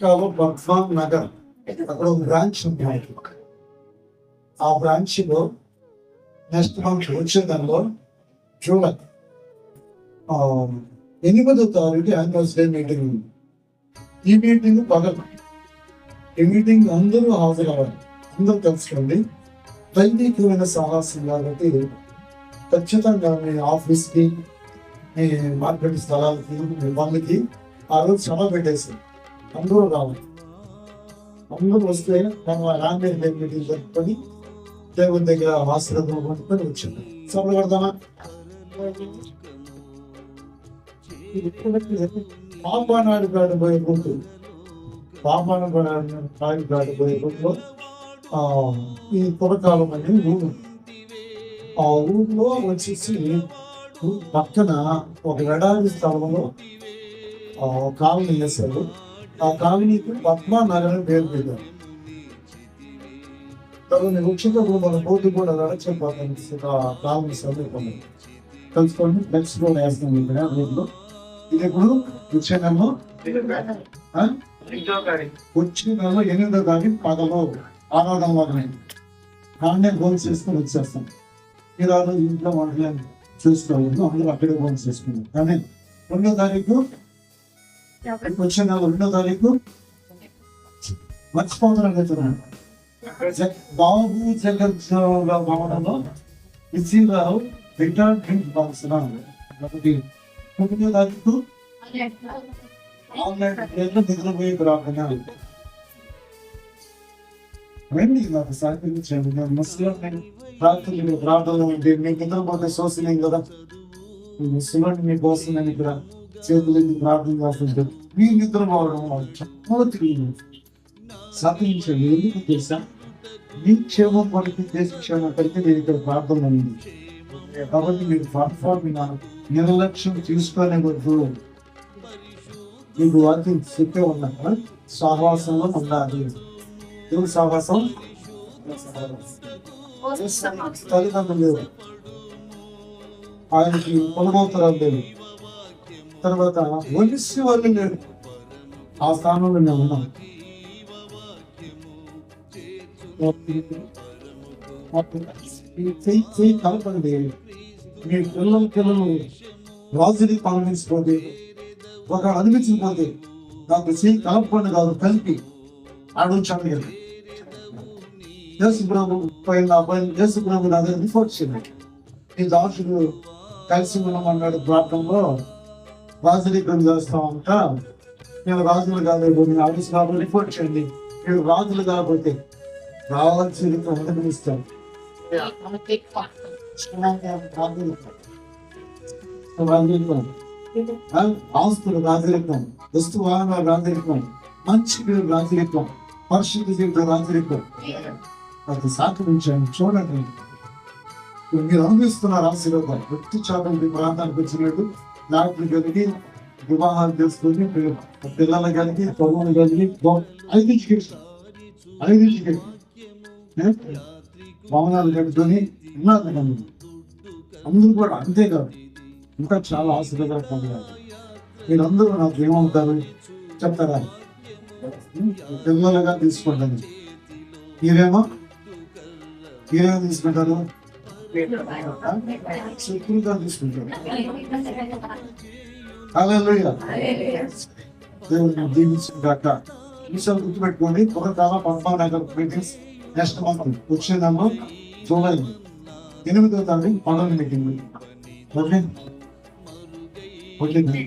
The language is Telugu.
కురకాలో బర్ఫాన్ నగర్ అక్కడ ఒక బ్రాంచ్ ఉంది ఆయనకి ఆ బ్రాంచ్లో నెక్స్ట్ మంత్ వచ్చే దానిలో జూలై ఎనిమిదో తారీఖు యాన్యువల్ డే మీటింగ్ ఉంది. ఈ మీటింగ్ పగలు. ఈ మీటింగ్ అందరూ హాజరవ్వాలి. అందరూ తెలుసుకోండి. దైవికమైన సాహసం కాబట్టి ఖచ్చితంగా మీ ఆఫీస్కి మీ మార్కెట్ స్థలాలకి మీ వాళ్ళకి ఆ రోజు సభ పెట్టేసి అందరూ రావాలి అందరూ వస్తే మనం రాండే మీటింగ్ జరుపుకొని దేవుని దగ్గర ఆశీర్వాదం పట్టుకొని వచ్చింది సభలు పడదామా పాపానాడు కాడు పోయే గుంటు పాపానాడు కాడు కాడు పోయే గుంటులో ఆ, ఈ పురకాలం అనేది ఊరు. ఆ ఊర్లో వచ్చేసి పక్కన ఒక ఎడారి స్థలంలో కాలనీ వేశారు. ఆ కాలనీకి పద్మానగరం పేరు పెట్టారు. తనని నేను మన బోర్డు కూడా అడచకపోతాను కాలనీ సమీపంలో తెలుసుకోండి. నెక్స్ట్ కూడా వేస్తాం ఇక్కడ ఊర్లో ఇది ఇప్పుడు వచ్చే నెలలో వచ్చే నెలలో ఎనిమిదో తారీఖు పదలో ఆరాధన వారిని నాన్నే గోల్ చేసుకుని వచ్చేస్తాం. ఈరోజు ఇంట్లో వంటలు చూసుకోవాలి అందరూ అక్కడే గోల్ చేసుకున్నాం కానీ రెండో తారీఖు వచ్చే నెల రెండో తారీఖు. మర్చిపోతున్నాను చెప్తున్నాను బాబు జగన్ భవనంలో ఇసీరావు రిటర్న్ డ్రింక్ బాక్స్ ఒకటి తొమ్మిదో తారీఖు ఆన్లైన్ పేర్లు నిద్రపోయే ప్రార్థన రండి నాకు సహకరించండి ముస్లిం ప్రార్థనలు ప్రార్థనలు ఉంటే మీకు నిద్రపోతే శోషణం కదా ముస్లిం మీకోసం నేను ఇక్కడ చేతులు ప్రార్థన చేస్తుంటే మీ నిద్రపోవడం చాలా తెలియదు సహకరించండి ఎందుకు తెలుసా మీ క్షేమం కొరకు దేశ క్షేమం కొరకు నేను ఇక్కడ ప్రార్థన ఉంది కాబట్టి మీరు ప్లాట్ఫామ్ మీద నిర్లక్ష్యం తీసుకునే వద్దు మీకు వాక్యం చెప్పే ఉన్నా సహవాసంలో ఉండాలి దేవుడు సహవాసం తల్లిదండ్రులు లేవు ఆయనకి పొలగోత్తరాలు లేవు తర్వాత వయస్సు వాళ్ళు లేరు. ఆ స్థానంలో మేము ఉన్నాం. చెయ్యి చెయ్యి కలపండి మీ పిల్లల పిల్లలు రాజుని పాలించుకోండి ఒక అనిపించకపోతే నాకు చెయ్యి కలపండి కాదు కలిపి ఆడించండి యేసు ప్రభు పైన అబ్బాయి యేసు ప్రభు నా దగ్గర రిపోర్ట్ చేయండి ఈ దాసుడు కలిసి ఉన్నామన్నాడు ప్రాంతంలో రాజరికం చేస్తా ఉంటా. నేను రాజులు కాలేదు నేను ఆఫీస్ కాబట్టి రిపోర్ట్ చేయండి. నేను రాజులు కాకపోతే రావాల్సింది అనుభవిస్తాను ఆస్తులు రాజరికం వస్తు వాహనాలు రాజరికం మంచి పేరు రాజరికం పరిశుద్ధ జీవితం రాజరికం అది సాకరించాను చూడండి. మీరు అనుభవిస్తున్నారు ఆశీర్వాదాలు వ్యక్తి చాపం ప్రాంతానికి వచ్చినట్టు. నాట్లు కలిగి వివాహాలు చేసుకుని పిల్లలు కలిగి పొలం కలిగి ఐదింటికి ఐదింటికి భవనాలు కట్టుకొని ఉన్నారు కదండి. అందరూ కూడా అంతేకాదు ఇంకా చాలా ఆశీర్వాదాలు పొందారు. మీరందరూ నాకు ఏమవుతారు చెప్తారా? పిల్లలుగా తీసుకుంటాను మీరేమో? మీరేమో తీసుకుంటారు? శత్రువుగా తీసుకుంటారు హల్లెలూయా దేవుని దీవించుగాక విషయాలు గుర్తుపెట్టుకోండి ఒక కాల పంపా నగర్ మీటింగ్స్ నెక్స్ట్ మంత్ వచ్చే నెంబర్ జూలై ఎనిమిదో తారీఖు పదవి మీటింగ్ ఓకే ఓకే